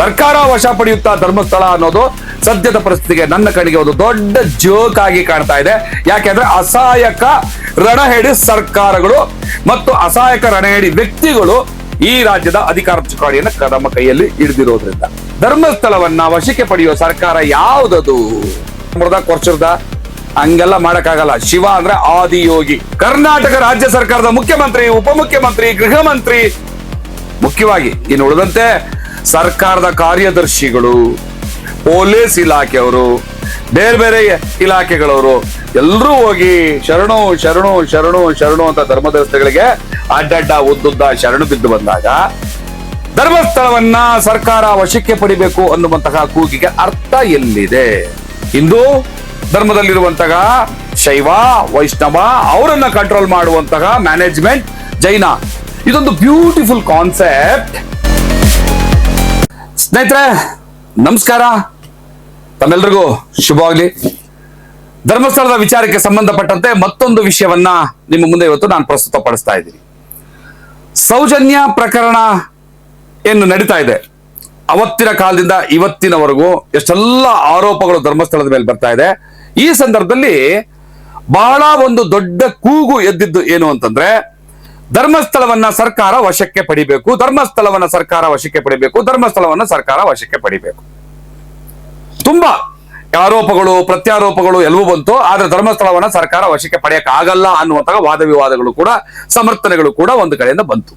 ಸರ್ಕಾರ ವಶ ಪಡೆಯುತ್ತಾ ಧರ್ಮಸ್ಥಳ ಅನ್ನೋದು ಸದ್ಯದ ಪರಿಸ್ಥಿತಿಗೆ ನನ್ನ ಕಣಿಗೆ ಒಂದು ದೊಡ್ಡ ಜೋಕ್ ಆಗಿ ಕಾಣ್ತಾ ಇದೆ. ಯಾಕೆಂದ್ರೆ ಅಸಹಾಯಕ ರಣಹೇಡಿ ಸರ್ಕಾರಗಳು ಮತ್ತು ಅಸಹಾಯಕ ರಣಹೇಡಿ ವ್ಯಕ್ತಿಗಳು ಈ ರಾಜ್ಯದ ಅಧಿಕಾರ ಚುಕಾಣಿಯನ್ನು ನಮ್ಮ ಕೈಯಲ್ಲಿ ಹಿಡಿದಿರೋದ್ರಿಂದ. ಧರ್ಮಸ್ಥಳವನ್ನ ವಶಕ್ಕೆ ಪಡೆಯುವ ಸರ್ಕಾರ ಯಾವುದದು? ಮೃದ ಕೊರ್ಚುರ್ದ? ಹಂಗೆಲ್ಲ ಮಾಡಕ್ಕಾಗಲ್ಲ. ಶಿವ ಅಂದ್ರೆ ಆದಿಯೋಗಿ. ಕರ್ನಾಟಕ ರಾಜ್ಯ ಸರ್ಕಾರದ ಮುಖ್ಯಮಂತ್ರಿ, ಉಪಮುಖ್ಯಮಂತ್ರಿ, ಗೃಹ ಮಂತ್ರಿ ಮುಖ್ಯವಾಗಿ ಇನ್ನು ಉಳಿದಂತೆ ಸರ್ಕಾರದ ಕಾರ್ಯದರ್ಶಿಗಳು, ಪೊಲೀಸ್ ಇಲಾಖೆಯವರು, ಬೇರೆ ಬೇರೆ ಇಲಾಖೆಗಳವರು ಎಲ್ಲರೂ ಹೋಗಿ ಶರಣು ಶರಣು ಶರಣು ಶರಣು ಅಂತ ಧರ್ಮದಸ್ಥಗಳಿಗೆ ಅಡ್ಡಡ್ಡ ಉದ್ದುದ್ದ ಶರಣು ಬಿದ್ದು ಬಂದಾಗ ಧರ್ಮಸ್ಥಳವನ್ನ ಸರ್ಕಾರ ವಶಕ್ಕೆ ಪಡಿಬೇಕು ಅನ್ನುವಂತಹ ಕೂಗಿಗೆ ಅರ್ಥ ಎಲ್ಲಿದೆ? ಹಿಂದೂ ಧರ್ಮದಲ್ಲಿರುವಂತಹ ಶೈವ, ವೈಷ್ಣವ ಅವರನ್ನ ಕಂಟ್ರೋಲ್ ಮಾಡುವಂತಹ ಮ್ಯಾನೇಜ್ಮೆಂಟ್ ಜೈನ. ಇದೊಂದು ಬ್ಯೂಟಿಫುಲ್ ಕಾನ್ಸೆಪ್ಟ್ ಸ್ನೇಹಿತರೆ, ನಮಸ್ಕಾರ. ತಮ್ಮೆಲ್ರಿಗೂ ಶುಭವಾಗಲಿ. ಧರ್ಮಸ್ಥಳದ ವಿಚಾರಕ್ಕೆ ಸಂಬಂಧಪಟ್ಟಂತೆ ಮತ್ತೊಂದು ವಿಷಯವನ್ನ ನಿಮ್ಮ ಮುಂದೆ ಇವತ್ತು ನಾನು ಪ್ರಸ್ತುತ ಪಡಿಸ್ತಾ ಇದ್ದೀನಿ. ಸೌಜನ್ಯ ಪ್ರಕರಣ ಏನು ನಡೀತಾ ಇದೆ? ಅವತ್ತಿನ ಕಾಲದಿಂದ ಇವತ್ತಿನವರೆಗೂ ಎಷ್ಟೆಲ್ಲ ಆರೋಪಗಳು ಧರ್ಮಸ್ಥಳದ ಮೇಲೆ ಬರ್ತಾ ಇದೆ. ಈ ಸಂದರ್ಭದಲ್ಲಿ ಬಹಳ ಒಂದು ದೊಡ್ಡ ಕೂಗು ಎದ್ದಿದ್ದು ಏನು ಅಂತಂದ್ರೆ ಧರ್ಮಸ್ಥಳವನ್ನ ಸರ್ಕಾರ ವಶಕ್ಕೆ ಪಡಿಬೇಕು, ಧರ್ಮಸ್ಥಳವನ್ನ ಸರ್ಕಾರ ವಶಕ್ಕೆ ಪಡಿಬೇಕು, ಧರ್ಮಸ್ಥಳವನ್ನ ಸರ್ಕಾರ ವಶಕ್ಕೆ ಪಡಿಬೇಕು. ತುಂಬಾ ಆರೋಪಗಳು, ಪ್ರತ್ಯಾರೋಪಗಳು ಎಲ್ಲವೂ ಬಂತು, ಆದ್ರೆ ಧರ್ಮಸ್ಥಳವನ್ನ ಸರ್ಕಾರ ವಶಕ್ಕೆ ಪಡೆಯಕ್ಕೆ ಆಗಲ್ಲ ಅನ್ನುವಂತಹ ವಾದ ವಿವಾದಗಳು ಕೂಡ, ಸಮರ್ಥನೆಗಳು ಕೂಡ ಒಂದು ಕಡೆಯಿಂದ ಬಂತು.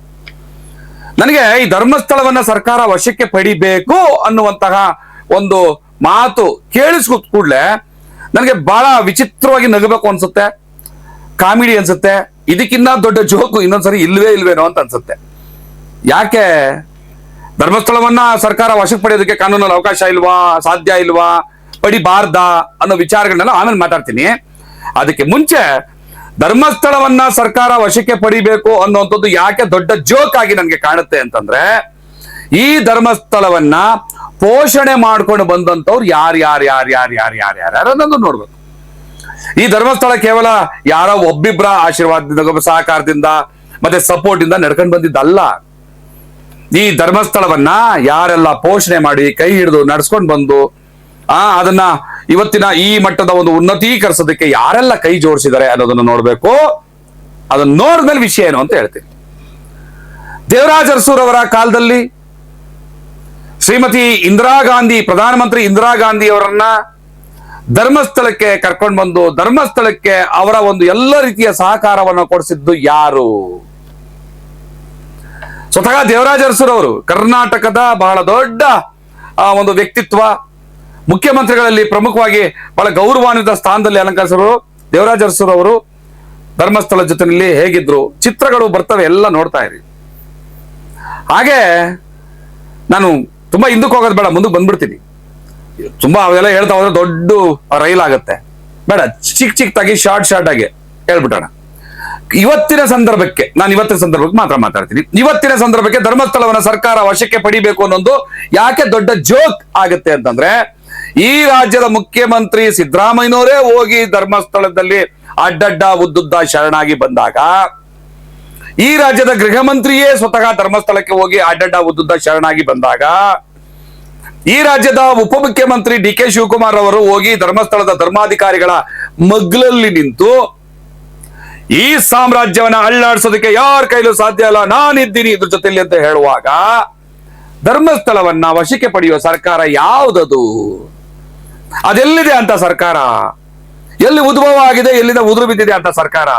ನನಗೆ ಈ ಧರ್ಮಸ್ಥಳವನ್ನ ಸರ್ಕಾರ ವಶಕ್ಕೆ ಪಡಿಬೇಕು ಅನ್ನುವಂತಹ ಒಂದು ಮಾತು ಕೇಳಿಸ್ಕೊತ್ ಕೂಡ್ಲೆ, ನನಗೆ ಬಹಳ ವಿಚಿತ್ರವಾಗಿ ನಗಬೇಕು ಅನ್ಸುತ್ತೆ, ಕಾಮಿಡಿ ಅನ್ಸುತ್ತೆ ಇದಕ್ಕಿಂತ ದೊಡ್ಡ ಜೋಕು ಇನ್ನೊಂದ್ಸರಿ ಇಲ್ವೇ ಇಲ್ವೇನೋ ಅಂತ ಅನ್ಸುತ್ತೆ. ಯಾಕೆ? ಧರ್ಮಸ್ಥಳವನ್ನ ಸರ್ಕಾರ ವಶಕ್ಕೆ ಪಡೆಯೋದಕ್ಕೆ ಕಾನೂನಲ್ಲಿ ಅವಕಾಶ ಇಲ್ವಾ? ಸಾಧ್ಯ ಇಲ್ವಾ? ಪಡಿಬಾರ್ದ ಅನ್ನೋ ವಿಚಾರಗಳನ್ನೆಲ್ಲ ಆಮೇಲೆ ಮಾತಾಡ್ತೀನಿ. ಅದಕ್ಕೆ ಮುಂಚೆ ಧರ್ಮಸ್ಥಳವನ್ನ ಸರ್ಕಾರ ವಶಕ್ಕೆ ಪಡಿಬೇಕು ಅನ್ನುವಂಥದ್ದು ಯಾಕೆ ದೊಡ್ಡ ಜೋಕ್ ಆಗಿ ನನಗೆ ಕಾಣುತ್ತೆ ಅಂತಂದ್ರೆ, ಈ ಧರ್ಮಸ್ಥಳವನ್ನ ಪೋಷಣೆ ಮಾಡ್ಕೊಂಡು ಬಂದಂತವ್ರು ಯಾರು ಯಾರು ಯಾರು ಯಾರು ಯಾರು ಯಾರು ಯಾರು ಅನ್ನೋದು ನೋಡ್ಬೇಕು ಈ ಧರ್ಮಸ್ಥಳ ಕೇವಲ ಯಾರೋ ಒಬ್ಬಿಬ್ರ ಆಶೀರ್ವಾದದಿಂದ ಸಹಕಾರದಿಂದ, ಮತ್ತೆ ಸಪೋರ್ಟ್ ಇಂದ ನಡ್ಕೊಂಡು ಬಂದಿದ್ದಲ್ಲ. ಈ ಧರ್ಮಸ್ಥಳವನ್ನ ಯಾರೆಲ್ಲ ಪೋಷಣೆ ಮಾಡಿ, ಕೈ ಹಿಡಿದು ನಡ್ಸ್ಕೊಂಡು ಬಂದು, ಆ, ಅದನ್ನ ಇವತ್ತಿನ ಈ ಮಟ್ಟದ ಒಂದು ಉನ್ನತೀಕರಿಸೋದಕ್ಕೆ ಯಾರೆಲ್ಲ ಕೈ ಜೋಡಿಸಿದ್ದಾರೆ ಅನ್ನೋದನ್ನ ನೋಡ್ಬೇಕು. ಅದನ್ನ ನೋಡಿದ್ಮೇಲೆ ವಿಷಯ ಏನು ಅಂತ ಹೇಳ್ತೀನಿ. ದೇವರಾಜ ಕಾಲದಲ್ಲಿ ಶ್ರೀಮತಿ ಇಂದಿರಾ ಗಾಂಧಿ, ಪ್ರಧಾನಮಂತ್ರಿ ಇಂದಿರಾ ಗಾಂಧಿ ಅವರನ್ನ ಧರ್ಮಸ್ಥಳಕ್ಕೆ ಕರ್ಕೊಂಡು ಬಂದು ಧರ್ಮಸ್ಥಳಕ್ಕೆ ಅವರ ಒಂದು ಎಲ್ಲ ರೀತಿಯ ಸಹಕಾರವನ್ನು ಕೊಡಿಸಿದ್ದು ಯಾರು? ಸ್ವತಃ ದೇವರಾಜ ಅರಸರವರು ಕರ್ನಾಟಕದ ಬಹಳ ದೊಡ್ಡ ಆ, ಒಂದು ವ್ಯಕ್ತಿತ್ವ ಮುಖ್ಯಮಂತ್ರಿಗಳಲ್ಲಿ ಪ್ರಮುಖವಾಗಿ ಬಹಳ ಗೌರವಾನ್ವಿತ ಸ್ಥಾನದಲ್ಲಿ ಅಲಂಕರಿಸರು ದೇವರಾಜ ಅರಸರವರು ಧರ್ಮಸ್ಥಳ ಜೊತೆಯಲ್ಲಿ ಹೇಗಿದ್ರು? ಚಿತ್ರಗಳು ಬರ್ತವೆ ಎಲ್ಲ ನೋಡ್ತಾ ಇರಿ. ಹಾಗೆ ನಾನು ತುಂಬಾ ಹಿಂದಕ್ಕೆ ಹೋಗೋದು ಬೇಡ ಮುಂದಕ್ಕೆ ಬಂದ್ಬಿಡ್ತೀನಿ. ತುಂಬಾ ಅವೆಲ್ಲ ಹೇಳ್ತಾ ಹೋದ್ರೆ ದೊಡ್ಡ ರೈಲ್ ಆಗತ್ತೆ. ಬೇಡ, ಚಿಕ್ ಚಿಕ್ಕದಾಗಿ ಶಾರ್ಟ್ ಶಾರ್ಟ್ ಆಗಿ ಹೇಳ್ಬಿಟ್ಟೋಣ ಇವತ್ತಿನ ಸಂದರ್ಭಕ್ಕೆ, ನಾನು ಇವತ್ತಿನ ಸಂದರ್ಭಕ್ಕೆ ಮಾತ್ರ ಮಾತಾಡ್ತೀನಿ. ಇವತ್ತಿನ ಸಂದರ್ಭಕ್ಕೆ ಧರ್ಮಸ್ಥಳವನ್ನ ಸರ್ಕಾರ ವಶಕ್ಕೆ ಪಡಿಬೇಕು ಅನ್ನೋದು ಯಾಕೆ ದೊಡ್ಡ ಜೋಕ್ ಆಗುತ್ತೆ ಅಂತಂದ್ರೆ, ಈ ರಾಜ್ಯದ ಮುಖ್ಯಮಂತ್ರಿ ಸಿದ್ದರಾಮಯ್ಯನವರೇ ಹೋಗಿ ಧರ್ಮಸ್ಥಳದಲ್ಲಿ ಅಡ್ಡಡ್ಡ ಉದ್ದುದ್ದ ಶರಣಾಗಿ ಬಂದಾಗ, ಈ ರಾಜ್ಯದ ಗೃಹ ಮಂತ್ರಿಯೇ ಸ್ವತಃ ಧರ್ಮಸ್ಥಳಕ್ಕೆ ಹೋಗಿ ಅಡ್ಡಡ್ಡ ಉದ್ದುದ್ದ ಶರಣಾಗಿ ಬಂದಾಗ ಈ ರಾಜ್ಯದ ಉಪಮುಖ್ಯಮಂತ್ರಿ ಡಿ ಕೆ ಶಿವಕುಮಾರ್ ಅವರು ಹೋಗಿ ಧರ್ಮಸ್ಥಳದ ಧರ್ಮಾಧಿಕಾರಿಗಳ ಮಗ್ಲಲ್ಲಿ ನಿಂತು ಈ ಸಾಮ್ರಾಜ್ಯವನ್ನ ಅಳ್ಳಾಡ್ಸೋದಕ್ಕೆ ಯಾರ ಕೈಲೂ ಸಾಧ್ಯ ಅಲ್ಲ ನಾನಿದ್ದೀನಿ ಇದ್ರ ಜೊತೆಲಿ ಅಂತ ಹೇಳುವಾಗ ಧರ್ಮಸ್ಥಳವನ್ನ ವಶಕ್ಕೆ ಪಡೆಯುವ ಸರ್ಕಾರ ಯಾವುದದು? ಅದೆಲ್ಲಿದೆ ಅಂತ ಸರ್ಕಾರ? ಎಲ್ಲಿ ಉದ್ಭವ ಆಗಿದೆ, ಎಲ್ಲಿಂದ ಉದುರು ಬಿದ್ದಿದೆ ಅಂತ ಸರ್ಕಾರ?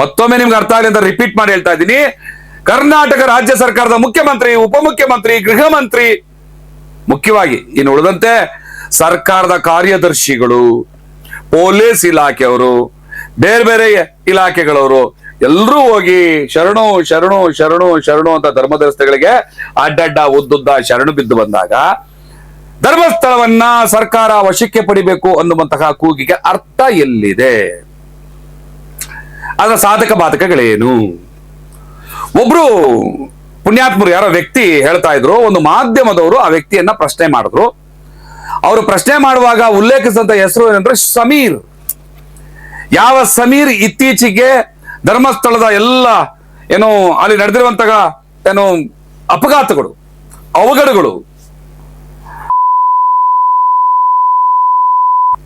ಮತ್ತೊಮ್ಮೆ ನಿಮ್ಗೆ ಅರ್ಥ ಆಗಲಿ ಅಂತ ರಿಪೀಟ್ ಮಾಡಿ ಹೇಳ್ತಾ ಇದ್ದೀನಿ. ಕರ್ನಾಟಕ ರಾಜ್ಯ ಸರ್ಕಾರದ ಮುಖ್ಯಮಂತ್ರಿ, ಉಪಮುಖ್ಯಮಂತ್ರಿ, ಗೃಹ ಮಂತ್ರಿ ಮುಖ್ಯವಾಗಿ ಇನ್ನು ಉಳಿದಂತೆ ಸರ್ಕಾರದ ಕಾರ್ಯದರ್ಶಿಗಳು, ಪೊಲೀಸ್ ಇಲಾಖೆಯವರು, ಬೇರೆ ಬೇರೆ ಇಲಾಖೆಗಳವರು ಎಲ್ಲರೂ ಹೋಗಿ ಶರಣು ಶರಣು ಶರಣು ಶರಣು ಅಂತ ಧರ್ಮದಸ್ಥಗಳಿಗೆ ಅಡ್ಡಡ್ಡ ಉದ್ದುದ್ದ ಶರಣು ಬಿದ್ದು ಬಂದಾಗ ಧರ್ಮಸ್ಥಳವನ್ನ ಸರ್ಕಾರ ವಶಕ್ಕೆ ಪಡಿಬೇಕು ಅನ್ನುವಂತಹ ಕೂಗಿಗೆ ಅರ್ಥ ಎಲ್ಲಿದೆ? ಅದರ ಸಾಧಕ ಬಾಧಕಗಳೇನು? ಒಬ್ರು ಪುಣ್ಯಾತ್ಮರು ಯಾರೋ ವ್ಯಕ್ತಿ ಹೇಳ್ತಾ ಇದ್ರು, ಒಂದು ಮಾಧ್ಯಮದವರು ಆ ವ್ಯಕ್ತಿಯನ್ನ ಪ್ರಶ್ನೆ ಮಾಡಿದ್ರು. ಅವರು ಪ್ರಶ್ನೆ ಮಾಡುವಾಗ ಉಲ್ಲೇಖಿಸಿದಂತ ಹೆಸರು ಏನಂದ್ರೆ ಸಮೀರ್. ಯಾವ ಸಮೀರ್ ಇತ್ತೀಚೆಗೆ ಧರ್ಮಸ್ಥಳದ ಎಲ್ಲ, ಏನು, ಅಲ್ಲಿ ನಡೆದಿರುವಂತಹ, ಏನು, ಅಪಘಾತಗಳು, ಅವಘಡಗಳು.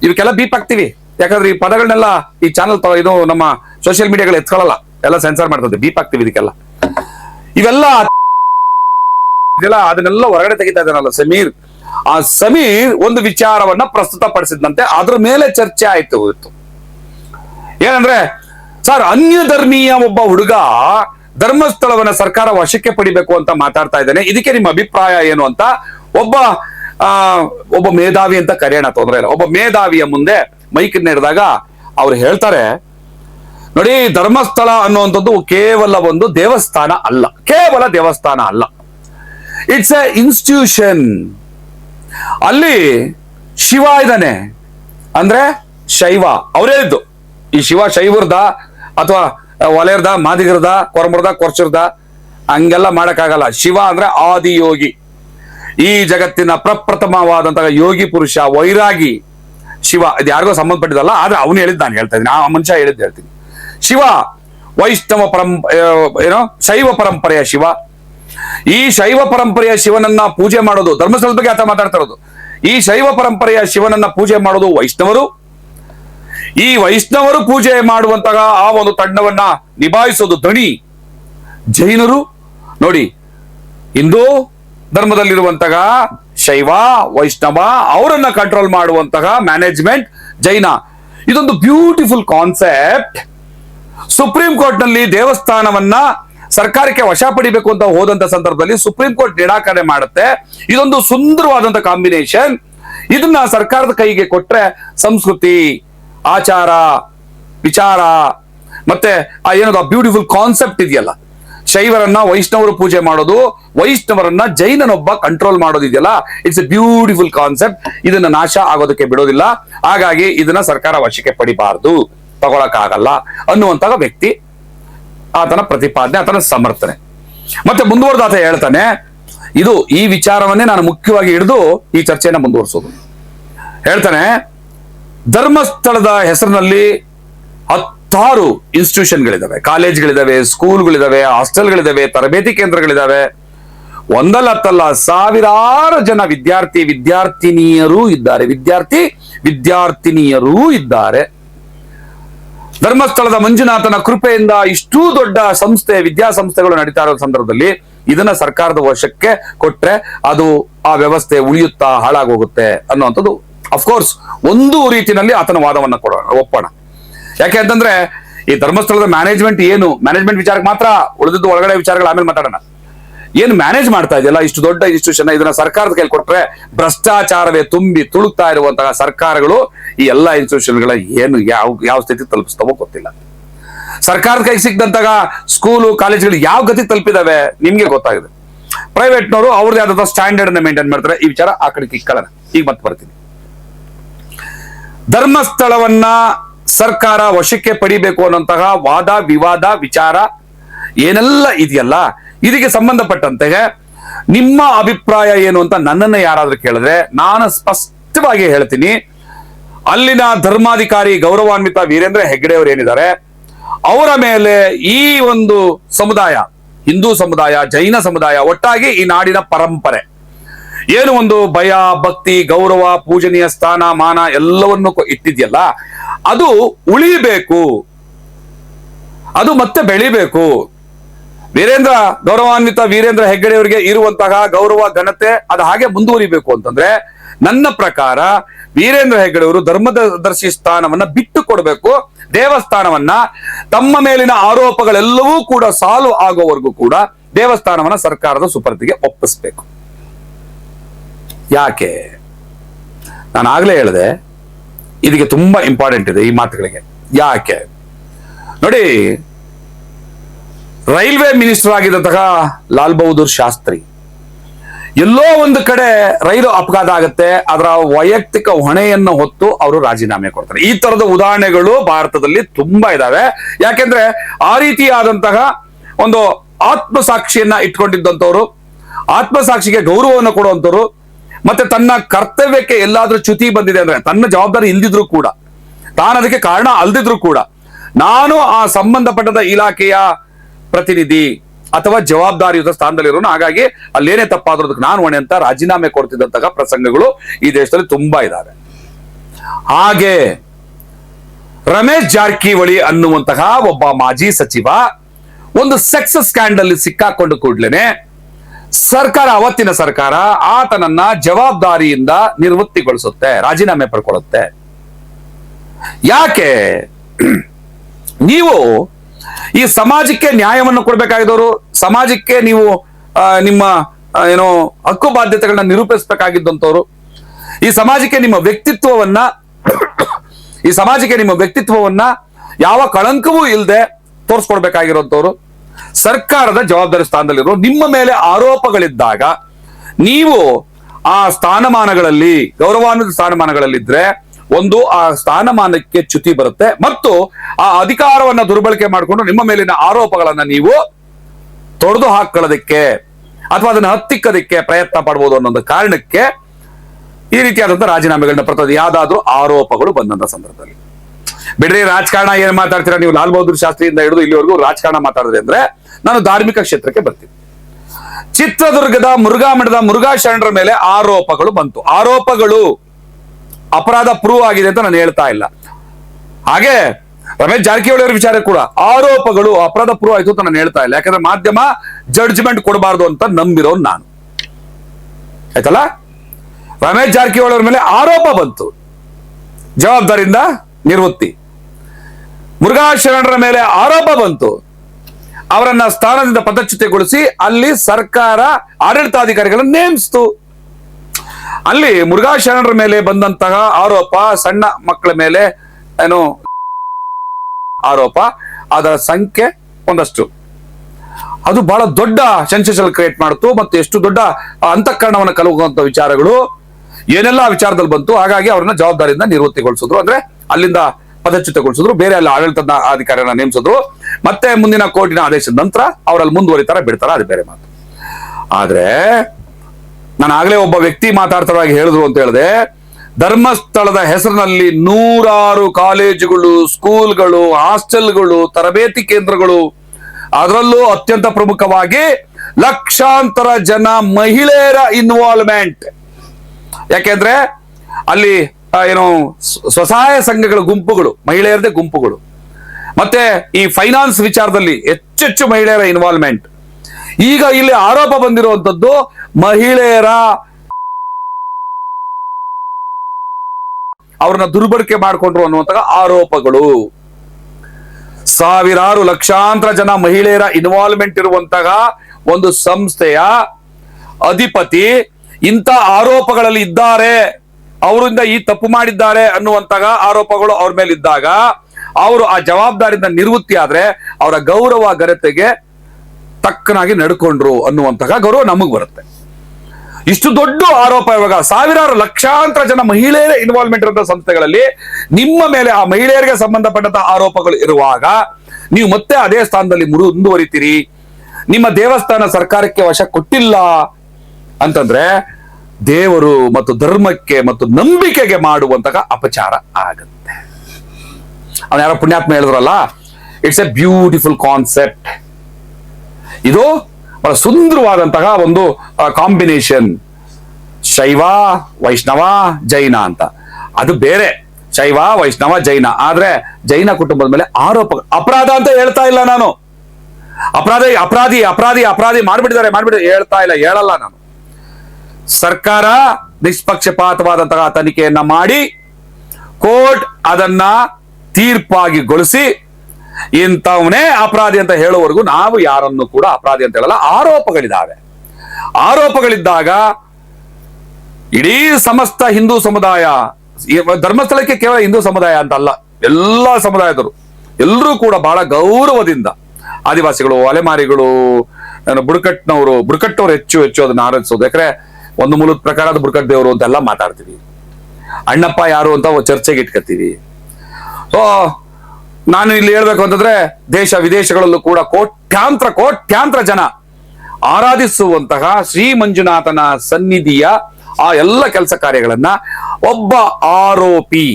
ಇವಕ್ಕೆಲ್ಲ ಬೀಪ್ ಹಾಕ್ತಿವಿ. ಯಾಕಂದ್ರೆ ಈ ಪದಗಳನ್ನೆಲ್ಲ ಈ ಚಾನಲ್ ಇದು ನಮ್ಮ ಸೋಷಿಯಲ್ ಮೀಡಿಯಾಗಳು ಎತ್ಕೊಳ್ಳಲ್ಲ. ಎಲ್ಲ ಸೆನ್ಸರ್ ಮಾಡ್ತದೆ. ಬೀಪ್ ಹಾಕ್ತಿವಿ ಇದಕ್ಕೆಲ್ಲ. ಇವೆಲ್ಲ ಇದೆಲ್ಲ ಅದನ್ನೆಲ್ಲ ಹೊರಗಡೆ ತೆಗಿತಾ ಇದ್ದಾನಲ್ಲ ಸಮೀರ್. ಆ ಸಮೀರ್ ಒಂದು ವಿಚಾರವನ್ನ ಪ್ರಸ್ತುತಪಡಿಸಿದಂತೆ ಅದ್ರ ಮೇಲೆ ಚರ್ಚೆ ಆಯ್ತು ಇವತ್ತು. ಏನಂದ್ರೆ, ಸರ್ ಅನ್ಯ ಧರ್ಮೀಯ ಒಬ್ಬ ಹುಡುಗ ಧರ್ಮಸ್ಥಳವನ್ನ ಸರ್ಕಾರ ವಶಕ್ಕೆ ಪಡಿಬೇಕು ಅಂತ ಮಾತಾಡ್ತಾ ಇದ್ದಾನೆ. ಇದಕ್ಕೆ ನಿಮ್ಮ ಅಭಿಪ್ರಾಯ ಏನು ಅಂತ ಒಬ್ಬ ಒಬ್ಬ ಮೇಧಾವಿ ಅಂತ ಕರೆಯೋಣ, ತೊಂದ್ರೆ ಇಲ್ಲ. ಒಬ್ಬ ಮೇಧಾವಿಯ ಮುಂದೆ ಮೈಕ್ ನೆರದಾಗ ಅವ್ರು ಹೇಳ್ತಾರೆ, ನೋಡಿ, ಧರ್ಮಸ್ಥಳ ಅನ್ನುವಂಥದ್ದು ಕೇವಲ ಒಂದು ದೇವಸ್ಥಾನ ಅಲ್ಲ. ಕೇವಲ ದೇವಸ್ಥಾನ ಅಲ್ಲ. ಇಟ್ಸ್ ಎ ಇನ್ಸ್ಟಿಟ್ಯೂಷನ್ ಅಲ್ಲಿ ಶಿವ ಇದ್ದಾನೆ. ಅಂದ್ರೆ ಶೈವ. ಅವರೇ ಇದ್ದು ಈ ಶಿವ ಶೈವರ್ದ ಅಥವಾ ಒಲೆಯರ್ದ, ಮಾದಿಗರ್ದ, ಕೊರಮರ್ದ, ಕೊರ್ಚರ್ದ, ಹಂಗೆಲ್ಲ ಮಾಡೋಕ್ಕಾಗಲ್ಲ. ಶಿವ ಅಂದ್ರೆ ಆದಿಯೋಗಿ. ಈ ಜಗತ್ತಿನ ಪ್ರಪ್ರಥಮವಾದಂತಹ ಯೋಗಿ ಪುರುಷ, ವೈರಾಗಿ ಶಿವ. ಇದು ಯಾರಿಗೋ ಸಂಬಂಧಪಟ್ಟಿದ್ದಲ್ಲ, ಆದ್ರೆ ಅವನು ಹೇಳಿದ್ ನಾನು ಹೇಳ್ತಾ ಇದ್ದೀನಿ. ಆ ಮನುಷ್ಯ ಹೇಳಿದ್ದು ಹೇಳ್ತೀನಿ. ಶಿವ ವೈಷ್ಣವ ಪರಂಪ, ಏನೋ, ಶೈವ ಪರಂಪರೆಯ ಶಿವ. ಈ ಶೈವ ಪರಂಪರೆಯ ಶಿವನನ್ನ ಪೂಜೆ ಮಾಡೋದು, ಧರ್ಮಸ್ಥಳದ ಬಗ್ಗೆ ಆತ ಮಾತಾಡ್ತಾ ಇರೋದು. ಈ ಶೈವ ಪರಂಪರೆಯ ಶಿವನನ್ನ ಪೂಜೆ ಮಾಡೋದು ವೈಷ್ಣವರು. ಈ ವೈಷ್ಣವರು ಪೂಜೆ ಮಾಡುವಂತಹ ಆ ಒಂದು ತಂಡವನ್ನ ನಿಭಾಯಿಸೋದು ದಣಿ ಜೈನರು, ನೋಡಿ, ಹಿಂದೂ ಧರ್ಮದಲ್ಲಿರುವಂತಹ ಶೈವ, ವೈಷ್ಣವ ಅವರನ್ನ ಕಂಟ್ರೋಲ್ ಮಾಡುವಂತಹ ಮ್ಯಾನೇಜ್ಮೆಂಟ್ ಜೈನ. ಇದೊಂದು ಬ್ಯೂಟಿಫುಲ್ ಕಾನ್ಸೆಪ್ಟ್ ಸುಪ್ರೀಂ ಕೋರ್ಟ್ನಲ್ಲಿ ದೇವಸ್ಥಾನವನ್ನ ಸರ್ಕಾರಕ್ಕೆ ವಶ ಪಡಿಬೇಕು ಅಂತ ಹೋದಂತ ಸಂದರ್ಭದಲ್ಲಿ ಸುಪ್ರೀಂ ಕೋರ್ಟ್ ನಿರಾಕರಣೆ ಮಾಡುತ್ತೆ. ಇದೊಂದು ಸುಂದರವಾದಂತ ಕಾಂಬಿನೇಷನ್ ಇದನ್ನ ಸರ್ಕಾರದ ಕೈಗೆ ಕೊಟ್ರೆ ಸಂಸ್ಕೃತಿ, ಆಚಾರ, ವಿಚಾರ, ಮತ್ತೆ ಆ ಏನದು ಬ್ಯೂಟಿಫುಲ್ ಕಾನ್ಸೆಪ್ಟ್ ಇದೆಯಲ್ಲ. ಶೈವರನ್ನ ವೈಷ್ಣವರು ಪೂಜೆ ಮಾಡೋದು, ವೈಷ್ಣವರನ್ನ ಜೈನನೊಬ್ಬ ಕಂಟ್ರೋಲ್ ಮಾಡೋದು ಇದೆಯಲ್ಲ. ಇಟ್ಸ್ ಎ ಬ್ಯೂಟಿಫುಲ್ ಕಾನ್ಸೆಪ್ಟ್ ಇದನ್ನ ನಾಶ ಆಗೋದಕ್ಕೆ ಬಿಡೋದಿಲ್ಲ. ಹಾಗಾಗಿ ಇದನ್ನ ಸರ್ಕಾರ ವಶಕ್ಕೆ ಪಡಿಬಾರ್ದು. ತಗೊಳಕ್ಕಾಗಲ್ಲ ಅನ್ನುವಂತಹ ವ್ಯಕ್ತಿ ಆತನ ಪ್ರತಿಪಾದನೆ, ಆತನ ಸಮರ್ಥನೆ. ಮತ್ತೆ ಮುಂದುವರೆದ ಆತ ಹೇಳ್ತಾನೆ, ಇದು ಈ ವಿಚಾರವನ್ನೇ ನಾನು ಮುಖ್ಯವಾಗಿ ಹಿಡಿದು ಈ ಚರ್ಚೆಯನ್ನ ಮುಂದುವರಿಸೋದು. ಹೇಳ್ತಾನೆ, ಧರ್ಮಸ್ಥಳದ ಹೆಸರಿನಲ್ಲಿ ಹತ್ತಾರು ಇನ್ಸ್ಟಿಟ್ಯೂಷನ್ಗಳಿದಾವೆ ಕಾಲೇಜ್ಗಳಿದಾವೆ ಸ್ಕೂಲ್ಗಳಿದಾವೆ ಹಾಸ್ಟೆಲ್ಗಳಿದಾವೆ ತರಬೇತಿ ಕೇಂದ್ರಗಳಿದಾವೆ. ಒಂದಲ್ಲ ಹತ್ತಲ್ಲ, ಸಾವಿರಾರು ಜನ ವಿದ್ಯಾರ್ಥಿ, ವಿದ್ಯಾರ್ಥಿನಿಯರೂ ಇದ್ದಾರೆ. ವಿದ್ಯಾರ್ಥಿ, ವಿದ್ಯಾರ್ಥಿನಿಯರೂ ಇದ್ದಾರೆ. ಧರ್ಮಸ್ಥಳದ ಮಂಜುನಾಥನ ಕೃಪೆಯಿಂದ ಇಷ್ಟೂ ದೊಡ್ಡ ಸಂಸ್ಥೆ, ವಿದ್ಯಾಸಂಸ್ಥೆಗಳು ನಡೀತಾ ಇರೋ ಸಂದರ್ಭದಲ್ಲಿ ಇದನ್ನ ಸರ್ಕಾರದ ವಶಕ್ಕೆ ಕೊಟ್ರೆ ಅದು ಆ ವ್ಯವಸ್ಥೆ ಉಳಿಯುತ್ತಾ ಹಾಳಾಗೋಗುತ್ತೆ ಅನ್ನುವಂಥದ್ದು. ಅಫ್ಕೋರ್ಸ್ ಒಂದು ರೀತಿಯಲ್ಲಿ ಆತನ ವಾದವನ್ನ ಕೊಡೋಣ, ಒಪ್ಪೋಣ. ಯಾಕೆ ಅಂತಂದ್ರೆ ಈ ಧರ್ಮಸ್ಥಳದ ಮ್ಯಾನೇಜ್ಮೆಂಟ್ ಏನು? ಮ್ಯಾನೇಜ್ಮೆಂಟ್ ವಿಚಾರಕ್ಕೆ ಮಾತ್ರ ಉಳಿದಿದ್ದು ಒಳಗಡೆ ವಿಚಾರಗಳ ಆಮೇಲೆ ಮಾತಾಡೋಣ. ಏನು ಮ್ಯಾನೇಜ್ ಮಾಡ್ತಾ ಇದೆಯಲ್ಲ? ಇಷ್ಟು ದೊಡ್ಡ ಇನ್ಸ್ಟಿಟ್ಯೂಷನ್ ಇದನ್ನ ಸರ್ಕಾರದ ಕೈಲಿ ಕೊಟ್ರೆ ಭ್ರಷ್ಟಾಚಾರವೇ ತುಂಬಿ ತುಳುಕ್ತಾ ಇರುವಂತಹ ಸರ್ಕಾರಗಳು ಈ ಎಲ್ಲಾ ಇನ್ಸ್ಟಿಟ್ಯೂಷನ್ಗಳ ಏನು ಯಾವ ಯಾವ ಸ್ಥಿತಿ ತಲುಪಿಸ್ತಾವೋ ಗೊತ್ತಿಲ್ಲ. ಸರ್ಕಾರದ ಕೈಗೆ ಸಿಕ್ಕಿದಂತಾಗ ಸ್ಕೂಲು ಕಾಲೇಜ್ಗಳು ಯಾವ ಗತಿ ತಲುಪಿದಾವೆ ನಿಮ್ಗೆ ಗೊತ್ತಾಗಿದೆ. ಪ್ರೈವೇಟ್ನವರು ಅವ್ರದೇ ಆದಂತಹ ಸ್ಟ್ಯಾಂಡರ್ಡ್ ಅನ್ನ ಮೇಂಟೈನ್ ಮಾಡ್ತಾರೆ. ಈ ವಿಚಾರ ಆ ಕಡೆ ಈಗ ಮತ್ತೆ ಬರ್ತೀನಿ. ಧರ್ಮಸ್ಥಳವನ್ನ ಸರ್ಕಾರ ವಶಕ್ಕೆ ಪಡಿಬೇಕು ಅನ್ನೋಂತಹ ವಾದ, ವಿವಾದ, ವಿಚಾರ ಏನೆಲ್ಲ ಇದೆಯಲ್ಲ ಇದಕ್ಕೆ ಸಂಬಂಧಪಟ್ಟಂತೆ ನಿಮ್ಮ ಅಭಿಪ್ರಾಯ ಏನು ಅಂತ ನನ್ನನ್ನ ಯಾರಾದ್ರೂ ಕೇಳಿದ್ರೆ ನಾನು ಸ್ಪಷ್ಟವಾಗಿ ಹೇಳ್ತೀನಿ. ಅಲ್ಲಿನ ಧರ್ಮಾಧಿಕಾರಿ ಗೌರವಾನ್ವಿತ ವೀರೇಂದ್ರ ಹೆಗ್ಗಡೆ ಅವರು ಏನಿದ್ದಾರೆ, ಅವರ ಮೇಲೆ ಈ ಒಂದು ಸಮುದಾಯ, ಹಿಂದೂ ಸಮುದಾಯ, ಜೈನ ಸಮುದಾಯ ಒಟ್ಟಾಗಿ ಈ ನಾಡಿನ ಪರಂಪರೆ. ಏನು ಒಂದು ಭಯ, ಭಕ್ತಿ, ಗೌರವ, ಪೂಜನೀಯ ಸ್ಥಾನ, ಮಾನ ಎಲ್ಲವನ್ನು ಇಟ್ಟಿದ್ಯಲ್ಲ, ಅದು ಉಳಿಬೇಕು. ಅದು ಮತ್ತೆ ಬೆಳಿಬೇಕು. ವೀರೇಂದ್ರ ಗೌರವಾನ್ವಿತ ವೀರೇಂದ್ರ ಹೆಗ್ಗಡೆ ಅವರಿಗೆ ಇರುವಂತಹ ಗೌರವ, ಘನತೆ ಅದು ಹಾಗೆ ಮುಂದುವರಿಬೇಕು ಅಂತಂದ್ರೆ ನನ್ನ ಪ್ರಕಾರ ವೀರೇಂದ್ರ ಹೆಗ್ಗಡೆ ಅವರು ಧರ್ಮದರ್ಶಿ ಸ್ಥಾನವನ್ನ ಬಿಟ್ಟು ಕೊಡಬೇಕು. ದೇವಸ್ಥಾನವನ್ನ ತಮ್ಮ ಮೇಲಿನ ಆರೋಪಗಳೆಲ್ಲವೂ ಕೂಡ ಸಾಲ್ವ್ ಆಗೋವರೆಗೂ ಕೂಡ ದೇವಸ್ಥಾನವನ್ನ ಸರ್ಕಾರದ ಸುಪರ್ದಿಗೆ ಒಪ್ಪಿಸ್ಬೇಕು. ಯಾಕೆ? ನಾನು ಆಗ್ಲೇ ಹೇಳಿದೆ, ಇದಕ್ಕೆ ತುಂಬಾ ಇಂಪಾರ್ಟೆಂಟ್ ಇದೆ ಈ ಮಾತುಗಳಿಗೆ. ಯಾಕೆ? ನೋಡಿ ರೈಲ್ವೆ ಮಿನಿಸ್ಟರ್ ಆಗಿದ್ದಂತಹ ಲಾಲ್ ಬಹದ್ದೂರ್ ಶಾಸ್ತ್ರಿ. ಎಲ್ಲೋ ಒಂದು ಕಡೆ ರೈಲು ಅಪಘಾತ ಆಗುತ್ತೆ, ಅದರ ವೈಯಕ್ತಿಕ ಹೊಣೆಯನ್ನು ಹೊತ್ತು ಅವರು ರಾಜೀನಾಮೆ ಕೊಡ್ತಾರೆ. ಈ ತರದ ಉದಾಹರಣೆಗಳು ಭಾರತದಲ್ಲಿ ತುಂಬಾ ಇದಾವೆ. ಯಾಕೆಂದ್ರೆ ಆ ರೀತಿಯಾದಂತಹ ಒಂದು ಆತ್ಮಸಾಕ್ಷಿಯನ್ನ ಇಟ್ಕೊಂಡಿದ್ದಂಥವ್ರು, ಆತ್ಮಸಾಕ್ಷಿಗೆ ಗೌರವವನ್ನು ಕೊಡುವಂಥವ್ರು, ಮತ್ತೆ ತನ್ನ ಕರ್ತವ್ಯಕ್ಕೆ ಎಲ್ಲಾದ್ರೂ ಚ್ಯುತಿ ಬಂದಿದೆ ಅಂದ್ರೆ, ತನ್ನ ಜವಾಬ್ದಾರಿ ಇಲ್ದಿದ್ರು ಕೂಡ ತಾನು ಅದಕ್ಕೆ ಕಾರಣ ಅಲ್ದಿದ್ರು ಕೂಡ, ನಾನು ಆ ಸಂಬಂಧಪಟ್ಟದ ಇಲಾಖೆಯ ಪ್ರತಿನಿಧಿ ಅಥವಾ ಜವಾಬ್ದಾರಿಯುತ ಸ್ಥಾನದಲ್ಲಿರೋನು. ಹಾಗಾಗಿ ಅಲ್ಲೇನೇ ತಪ್ಪಾದ್ರೂ ಅದಕ್ಕೆ ನಾನು ಹೊಣೆ ಅಂತ ರಾಜೀನಾಮೆ ಕೊಡ್ತಿದ್ದಂತಹ ಪ್ರಸಂಗಗಳು ಈ ದೇಶದಲ್ಲಿ ತುಂಬಾ ಇದ್ದಾವೆ ಹಾಗೆ ರಮೇಶ್ ಜಾರಕಿಹೊಳಿ ಅನ್ನುವಂತಹ ಒಬ್ಬ ಮಾಜಿ ಸಚಿವ ಒಂದು ಸೆಕ್ಸ್ ಸ್ಕ್ಯಾಂಡಲ್ ಸಿಕ್ಕಾಕೊಂಡು ಕೂಡ್ಲೇನೆ ಸರ್ಕಾರ, ಅವತ್ತಿನ ಸರ್ಕಾರ ಆತನನ್ನ ಜವಾಬ್ದಾರಿಯಿಂದ ನಿವೃತ್ತಿಗೊಳಿಸುತ್ತೆ ರಾಜೀನಾಮೆ ಪಡ್ಕೊಳ್ಳುತ್ತೆ. ಯಾಕೆ? ನೀವು ಈ ಸಮಾಜಕ್ಕೆ ನ್ಯಾಯವನ್ನು ಕೊಡ್ಬೇಕಾಗಿದ್ದವರು, ಸಮಾಜಕ್ಕೆ ನೀವು ನಿಮ್ಮ ಏನೋ ಹಕ್ಕು ಬಾಧ್ಯತೆಗಳನ್ನ ನಿರೂಪಿಸಬೇಕಾಗಿದ್ದಂಥವ್ರು, ಈ ಸಮಾಜಕ್ಕೆ ನಿಮ್ಮ ವ್ಯಕ್ತಿತ್ವವನ್ನ, ಈ ಸಮಾಜಕ್ಕೆ ನಿಮ್ಮ ವ್ಯಕ್ತಿತ್ವವನ್ನ ಯಾವ ಕಳಂಕವೂ ಇಲ್ಲದೆ ತೋರಿಸ್ಕೊಡ್ಬೇಕಾಗಿರುವಂತವ್ರು ಸರ್ಕಾರದ ಜವಾಬ್ದಾರಿ ಸ್ಥಾನದಲ್ಲಿರೋ ನಿಮ್ಮ ಮೇಲೆ ಆರೋಪಗಳಿದ್ದಾಗ, ನೀವು ಆ ಸ್ಥಾನಮಾನಗಳಲ್ಲಿ, ಗೌರವಾನ್ವಿತ ಸ್ಥಾನಮಾನಗಳಲ್ಲಿದ್ರೆ ಒಂದು, ಆ ಸ್ಥಾನಮಾನಕ್ಕೆ ಚ್ಯುತಿ ಬರುತ್ತೆ. ಮತ್ತು ಆ ಅಧಿಕಾರವನ್ನ ದುರ್ಬಳಕೆ ಮಾಡಿಕೊಂಡು ನಿಮ್ಮ ಮೇಲಿನ ಆರೋಪಗಳನ್ನ ನೀವು ತೊಡೆದು ಹಾಕೊಳ್ಳೋದಕ್ಕೆ ಅಥವಾ ಅದನ್ನ ಹತ್ತಿಕ್ಕದಕ್ಕೆ ಪ್ರಯತ್ನ ಪಡ್ಬೋದು ಅನ್ನೋ ಕಾರಣಕ್ಕೆ ಈ ರೀತಿಯಾದಂತಹ ರಾಜೀನಾಮೆಗಳನ್ನ ಬರ್ತದೆ. ಯಾವ್ದಾದ್ರೂ ಆರೋಪಗಳು ಬಂದಂತ ಸಂದರ್ಭದಲ್ಲಿ. ಬಿಡ್ರಿ, ರಾಜಕಾರಣ ಏನ್ ಮಾತಾಡ್ತೀರಾ? ನೀವು ಲಾಲ್ ಬಹದ್ದೂರ್ ಶಾಸ್ತ್ರಿಯಿಂದ ಹಿಡಿದು ಇಲ್ಲಿವರೆಗೂ ರಾಜಕಾರಣ ಮಾತಾಡಿದ್ರೆ ಅಂದ್ರೆ ನಾನು ಧಾರ್ಮಿಕ ಕ್ಷೇತ್ರಕ್ಕೆ ಬರ್ತೀನಿ. ಚಿತ್ರದುರ್ಗದ ಮುರುಘಾ ಮಠದ ಮುರುಘಾ ಶರಣರ ಮೇಲೆ ಆರೋಪಗಳು ಬಂತು. ಆರೋಪಗಳು ಅಪರಾಧ ಪ್ರೂವ್ ಆಗಿದೆ ಅಂತ ನಾನು ಹೇಳ್ತಾ ಇಲ್ಲ. ಹಾಗೆ ರಮೇಶ್ ಜಾರಕಿಹೊಳಿ ಅವರ ವಿಚಾರ ಕೂಡ ಆರೋಪಗಳು ಅಪರಾಧ ಪ್ರೂವ್ ಆಯ್ತು ಅಂತ ನಾನು ಹೇಳ್ತಾ ಇಲ್ಲ. ಯಾಕಂದ್ರೆ ಮಾಧ್ಯಮ ಜಡ್ಜ್ಮೆಂಟ್ ಕೊಡಬಾರ್ದು ಅಂತ ನಂಬಿರೋನ್ ನಾನು. ಆಯ್ತಲ್ಲ? ರಮೇಶ್ ಜಾರಕಿಹೊಳಿ ಅವರ ಮೇಲೆ ಆರೋಪ ಬಂತು. ಜವಾಬ್ದಾರಿಯಿಂದ ನಿವೃತ್ತಿ ಮುರುಘಾ ಶರಣರ ಮೇಲೆ ಆರೋಪ ಬಂತು. ಅವರನ್ನ ಸ್ಥಾನದಿಂದ ಪದಚ್ಯುತಿಗೊಳಿಸಿ ಅಲ್ಲಿ ಸರ್ಕಾರ ಆಡಳಿತಾಧಿಕಾರಿಗಳನ್ನು ನೇಮಿಸ್ತು. ಅಲ್ಲಿ ಮುರುಘಾ ಶರಣರ ಮೇಲೆ ಬಂದಂತಹ ಆರೋಪ, ಸಣ್ಣ ಮಕ್ಕಳ ಮೇಲೆ ಏನು ಆರೋಪ, ಅದರ ಸಂಖ್ಯೆ ಒಂದಷ್ಟು. ಅದು ಬಹಳ ದೊಡ್ಡ ಸೆನ್ಸೇಷನ್ ಕ್ರಿಯೇಟ್ ಮಾಡಿತು ಮತ್ತು ಎಷ್ಟು ದೊಡ್ಡ ಅಂತಃಕರಣವನ್ನು ಕಲುಗುವಂತ ವಿಚಾರಗಳು ಏನೆಲ್ಲ ವಿಚಾರದಲ್ಲಿ ಬಂತು, ಹಾಗಾಗಿ ಅವ್ರನ್ನ ಜವಾಬ್ದಾರಿಯಿಂದ ನಿವೃತ್ತಿಗೊಳಿಸಿದ್ರು. ಅಂದ್ರೆ ಅಲ್ಲಿಂದ ಪದಚ್ಯುತಗೊಳಿಸಿದ್ರು, ಬೇರೆ ಅಲ್ಲಿ ಆಡಳಿತ ಅಧಿಕಾರಿಯನ್ನ ನೇಮಿಸಿದ್ರು. ಮತ್ತೆ ಮುಂದಿನ ಕೋರ್ಟಿನ ಆದೇಶದ ನಂತರ ಅವರಲ್ಲಿ ಮುಂದುವರಿತಾರ, ಬಿಡ್ತಾರ, ಅದು ಬೇರೆ ಮಾತು. ಆದ್ರೆ ನಾನು ಆಗ್ಲೇ ಒಬ್ಬ ವ್ಯಕ್ತಿ ಮಾತಾಡ್ತಾರಾಗಿ ಹೇಳಿದ್ರು ಅಂತ ಹೇಳಿದೆ. ಧರ್ಮಸ್ಥಳದ ಹೆಸರಿನಲ್ಲಿ ನೂರಾರು ಕಾಲೇಜುಗಳು, ಸ್ಕೂಲ್ಗಳು, ಹಾಸ್ಟೆಲ್ಗಳು, ತರಬೇತಿ ಕೇಂದ್ರಗಳು, ಅದರಲ್ಲೂ ಅತ್ಯಂತ ಪ್ರಮುಖವಾಗಿ ಲಕ್ಷಾಂತರ ಜನ ಮಹಿಳೆಯರ ಇನ್ವಾಲ್ವ್ಮೆಂಟ್ ಯಾಕೆಂದ್ರೆ ಅಲ್ಲಿ ಏನು ಸ್ವಸಹಾಯ ಸಂಘಗಳ ಗುಂಪುಗಳು, ಮಹಿಳೆಯರದೇ ಗುಂಪುಗಳು. ಮತ್ತೆ ಈ ಫೈನಾನ್ಸ್ ವಿಚಾರದಲ್ಲಿ ಹೆಚ್ಚೆಚ್ಚು ಮಹಿಳೆಯರ ಇನ್ವಾಲ್ವ್ಮೆಂಟ್ ಈಗ ಇಲ್ಲಿ ಆರೋಪ ಬಂದಿರುವಂತದ್ದು ಮಹಿಳೆಯರ ಅವ್ರನ್ನ ದುರ್ಬಳಕೆ ಮಾಡಿಕೊಂಡ್ರು ಅನ್ನುವಂತಹ ಆರೋಪಗಳು. ಸಾವಿರಾರು ಲಕ್ಷಾಂತರ ಜನ ಮಹಿಳೆಯರ ಇನ್ವಾಲ್ವ್ಮೆಂಟ್ ಇರುವಂತಹ ಒಂದು ಸಂಸ್ಥೆಯ ಅಧಿಪತಿ ಇಂತ ಆರೋಪಗಳಲ್ಲಿ ಇದ್ದಾರೆ, ಅವರಿಂದ ಈ ತಪ್ಪು ಮಾಡಿದ್ದಾರೆ ಅನ್ನುವಂತಹ ಆರೋಪಗಳು ಅವ್ರ ಮೇಲೆ ಇದ್ದಾಗ ಅವರು ಆ ಜವಾಬ್ದಾರಿಯಿಂದ ನಿವೃತ್ತಿ ಆದ್ರೆ ಅವರ ಗೌರವ ಘನತೆಗೆ ತಕ್ಕನಾಗಿ ನಡ್ಕೊಂಡ್ರು ಅನ್ನುವಂತಹ ಗೌರವ ನಮಗ್ ಬರುತ್ತೆ. ಇಷ್ಟು ದೊಡ್ಡ ಆರೋಪ ಇವಾಗ ಸಾವಿರಾರು ಲಕ್ಷಾಂತರ ಜನ ಮಹಿಳೆಯರ ಇನ್ವಾಲ್ವ್ಮೆಂಟ್ ಇರುವಂತಹ ಸಂಸ್ಥೆಗಳಲ್ಲಿ ನಿಮ್ಮ ಮೇಲೆ ಆ ಮಹಿಳೆಯರಿಗೆ ಸಂಬಂಧಪಟ್ಟಂತಹ ಆರೋಪಗಳು ಇರುವಾಗ ನೀವು ಮತ್ತೆ ಅದೇ ಸ್ಥಾನದಲ್ಲಿ ಮುಂದುವರಿತೀರಿ. ನಿಮ್ಮ ದೇವಸ್ಥಾನ ಸರ್ಕಾರಕ್ಕೆ ವಶ ಕೊಟ್ಟಿಲ್ಲ ಅಂತಂದ್ರೆ ದೇವರು ಮತ್ತು ಧರ್ಮಕ್ಕೆ ಮತ್ತು ನಂಬಿಕೆಗೆ ಮಾಡುವಂತಹ ಅಪಚಾರ ಆಗುತ್ತೆ. ಅವನ ಯಾರೋ ಪುಣ್ಯಾತ್ಮ ಹೇಳಿದ್ರಲ್ಲ ಇಟ್ಸ್ ಎ ಬ್ಯೂಟಿಫುಲ್ ಕಾನ್ಸೆಪ್ಟ್ ಇದು ಬಹಳ ಸುಂದರವಾದಂತಹ ಒಂದು ಕಾಂಬಿನೇಷನ್ ಶೈವ, ವೈಷ್ಣವ, ಜೈನ ಅಂತ. ಅದು ಬೇರೆ. ಶೈವ, ವೈಷ್ಣವ, ಜೈನ. ಆದ್ರೆ ಜೈನ ಕುಟುಂಬದ ಮೇಲೆ ಆರೋಪ, ಅಪರಾಧ ಅಂತ ಹೇಳ್ತಾ ಇಲ್ಲ ನಾನು. ಅಪರಾಧ, ಅಪರಾಧಿ ಅಪರಾಧಿ ಅಪರಾಧಿ ಮಾಡ್ಬಿಟ್ಟಿದ್ದಾರೆ ಮಾಡ್ಬಿಟ್ಟಿದ್ದಾರೆ ಹೇಳ್ತಾ ಇಲ್ಲ, ಹೇಳಲ್ಲ ನಾನು. ಸರ್ಕಾರ ನಿಷ್ಪಕ್ಷಪಾತವಾದಂತಹ ತನಿಖೆಯನ್ನ ಮಾಡಿ ಕೋರ್ಟ್ ಅದನ್ನ ತೀರ್ಪಾಗಿ ಗೊಳಿಸಿ ಇಂಥವನೇ ಅಪರಾಧಿ ಅಂತ ಹೇಳುವವರೆಗೂ ನಾವು ಯಾರನ್ನು ಕೂಡ ಅಪರಾಧಿ ಅಂತ ಹೇಳಲ್ಲ, ಆರೋಪಗಳಿದ್ದಾವೆ. ಆರೋಪಗಳಿದ್ದಾಗ ಇಡೀ ಸಮಸ್ತ ಹಿಂದೂ ಸಮುದಾಯ ಧರ್ಮಸ್ಥಳಕ್ಕೆ ಕೇವಲ ಹಿಂದೂ ಸಮುದಾಯ ಅಂತ ಅಲ್ಲ ಎಲ್ಲ ಸಮುದಾಯದವರು, ಎಲ್ಲರೂ ಕೂಡ ಬಹಳ ಗೌರವದಿಂದ ಆದಿವಾಸಿಗಳು, ಅಲೆಮಾರಿಗಳು ಬುಡಕಟ್ನವರು, ಬುಡಕಟ್ಟವರು ಹೆಚ್ಚು ಹೆಚ್ಚು ಅದನ್ನ ಆರಾಧಿಸೋದು. ಯಾಕಂದ್ರೆ ಒಂದು ಮೂಲದ ಪ್ರಕಾರ ಅದು ಬುಡಕಟ್ ದೇವರು ಅಂತೆಲ್ಲ ಮಾತಾಡ್ತೀವಿ. ಅಣ್ಣಪ್ಪ ಯಾರು ಅಂತ ಚರ್ಚೆಗೆ ಇಟ್ಕೊತೀವಿ ಸೊ ನಾನು ಇಲ್ಲಿ ಹೇಳ್ಬೇಕು ಅಂತಂದ್ರೆ ದೇಶ ವಿದೇಶಗಳಲ್ಲೂ ಕೂಡ ಕೋಟ್ಯಾಂತರ ಕೋಟ್ಯಾಂತರ ಜನ ಆರಾಧಿಸುವಂತಹ ಶ್ರೀ ಮಂಜುನಾಥನ ಸನ್ನಿಧಿಯ ಆ ಎಲ್ಲ ಕೆಲಸ ಕಾರ್ಯಗಳನ್ನ ಒಬ್ಬ ಆರೋಪಿ,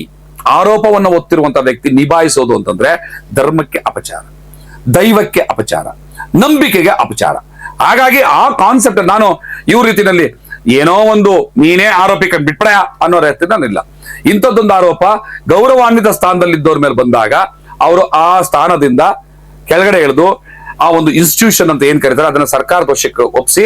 ಆರೋಪವನ್ನು ಒತ್ತಿರುವಂತಹ ವ್ಯಕ್ತಿ ನಿಭಾಯಿಸೋದು ಅಂತಂದ್ರೆ ಧರ್ಮಕ್ಕೆ ಅಪಚಾರ, ದೈವಕ್ಕೆ ಅಪಚಾರ, ನಂಬಿಕೆಗೆ ಅಪಚಾರ. ಹಾಗಾಗಿ ಆ ಕಾನ್ಸೆಪ್ಟ್ ನಾನು ಇವ್ರ ರೀತಿನಲ್ಲಿ ಏನೋ ಒಂದು ನೀನೇ ಆರೋಪಿಕ ಬಿಟ್ಪಡ ಅನ್ನೋ ರೀತಿ ನಾನಿಲ್ಲ ಇಂಥದ್ದೊಂದು ಆರೋಪ ಗೌರವಾನ್ವಿತ ಸ್ಥಾನದಲ್ಲಿದ್ದವ್ರ ಮೇಲೆ ಬಂದಾಗ ಅವರು ಆ ಸ್ಥಾನದಿಂದ ಕೆಳಗಡೆ ಇಳಿದು ಆ ಒಂದು ಇನ್ಸ್ಟಿಟ್ಯೂಷನ್ ಅಂತ ಏನ್ ಕರೀತಾರೆ, ಅದನ್ನ ಸರ್ಕಾರದ ವಶಕ್ಕೆ ಒಪ್ಪಿಸಿ